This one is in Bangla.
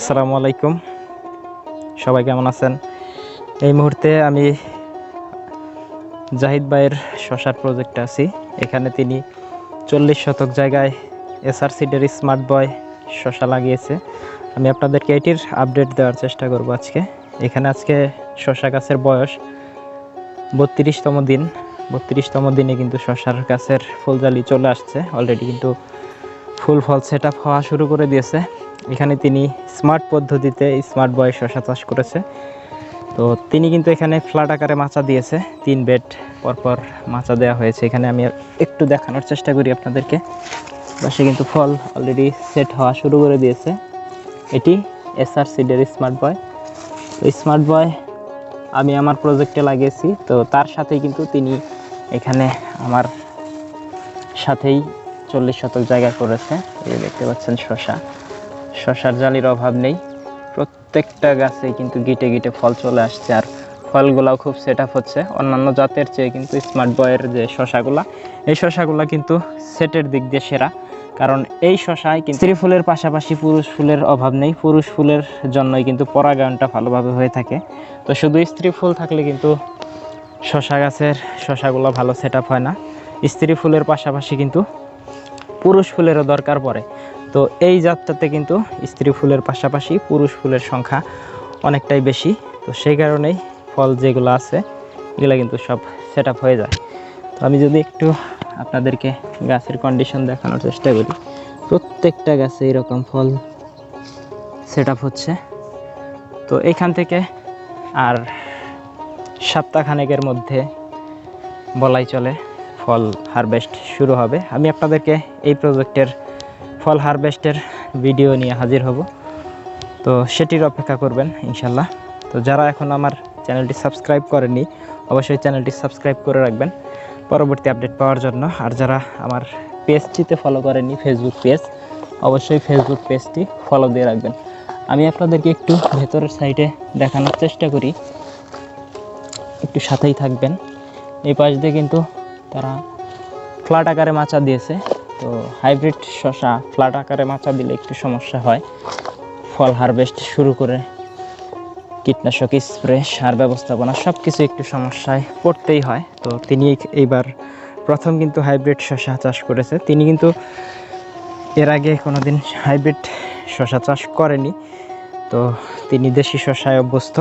আসসালামু আলাইকুম। সবাই কেমন আছেন? এই মুহূর্তে আমি জাহিদ ভাইয়ের শশার প্রজেক্টে আছি। এখানে তিনি চল্লিশ শতক জায়গায় এসআর সিডের স্মার্ট বয় শশা লাগিয়েছে। আমি আপনাদেরকে এটির আপডেট দেওয়ার চেষ্টা করব আজকে। এখানে আজকে শশা গাছের বয়স বত্রিশতম দিন। বত্রিশতম দিনে কিন্তু শশার গাছের ফুলজালি চলে আসছে। অলরেডি কিন্তু ফুল ফল সেট হওয়া শুরু করে দিয়েছে। এখানে তিনি স্মার্ট পদ্ধতিতে স্মার্ট বয় শশা চাষ করেছে। তো তিনি কিন্তু এখানে ফ্ল্যাট আকারে মাচা দিয়েছে। তিন বেড পরপর মাচা দেওয়া হয়েছে। এখানে আমি একটু দেখানোর চেষ্টা করি আপনাদেরকে। পাশে কিন্তু ফল অলরেডি সেট হওয়া শুরু করে দিয়েছে। এটি এসআর সিডের স্মার্ট বয় তো স্মার্ট বয় আমি আমার প্রজেক্টে লাগিয়েছি। তো তার সাথেই কিন্তু তিনি এখানে আমার সাথেই চল্লিশ শতক জায়গা করেছে। এই দেখতে পাচ্ছেন শশা। শশার জালির অভাব নেই। প্রত্যেকটা গাছে কিন্তু গিটে গিটে ফল চলে আসছে আর ফলগুলাও খুব সেট আপ হচ্ছে। অন্যান্য জাতের চেয়ে কিন্তু স্মার্ট বয়ের যে শশাগুলা, এই শশাগুলা কিন্তু সেটের দিক দিয়ে সেরা। কারণ এই শশায় কিন্তু স্ত্রী ফুলের পাশাপাশি পুরুষ ফুলের অভাব নেই। পুরুষ ফুলের জন্যই কিন্তু পরাগায়নটা ভালোভাবে হয়ে থাকে। তো শুধু স্ত্রী ফুল থাকলে কিন্তু শশা গাছের শশাগুলো ভালো সেট হয় না। স্ত্রী ফুলের পাশাপাশি কিন্তু পুরুষ ফুলেরও দরকার পড়ে। তো এই জাতটাতে কিন্তু স্ত্রী ফুলের পাশাপাশি পুরুষ ফুলের সংখ্যা অনেকটাই বেশি। তো সেই কারণেই ফল যেগুলো আছে, এগুলো কিন্তু সব সেট হয়ে যায়। তো আমি যদি একটু আপনাদেরকে গাছের কন্ডিশন দেখানোর চেষ্টা করি, প্রত্যেকটা গাছে এরকম ফল সেট হচ্ছে। তো এখান থেকে আর সপ্তাহখানেকের মধ্যে বলাই চলে ফল হারভেস্ট শুরু হবে। আমি আপনাদেরকে এই প্রজেক্টের ফল হারভেস্টের ভিডিও নিয়ে হাজির হব। তো সেটির অপেক্ষা করবেন ইনশাল্লাহ তো যারা এখন আমার চ্যানেলটি সাবস্ক্রাইব করেনি অবশ্যই চ্যানেলটি সাবস্ক্রাইব করে রাখবেন পরবর্তী আপডেট পাওয়ার জন্য। আর যারা আমার পেজটিতে ফলো করেনি ফেসবুক পেজ অবশ্যই ফেসবুক পেজটি ফলো দিয়ে রাখবেন। আমি আপনাদেরকে একটু ভেতরের সাইডে দেখানোর চেষ্টা করি। একটু সাথেই থাকবেন। এই পাশ দিয়ে কিন্তু তারা ফ্ল্যাট আকারে মাচা দিয়েছে। তো হাইব্রিড শশা ফ্ল্যাট আকারে মাচা দিলে একটু সমস্যা হয়। ফল হারভেস্ট শুরু করে কীটনাশক স্প্রে, সার ব্যবস্থাপনা সব কিছু একটু সমস্যায় পড়তেই হয়। তো তিনি এইবার প্রথম কিন্তু হাইব্রিড শশা চাষ করেছে। তিনি কিন্তু এর আগে কোনো দিন হাইব্রিড শশা চাষ করেনি। তো তিনি দেশি শশায় অভ্যস্ত।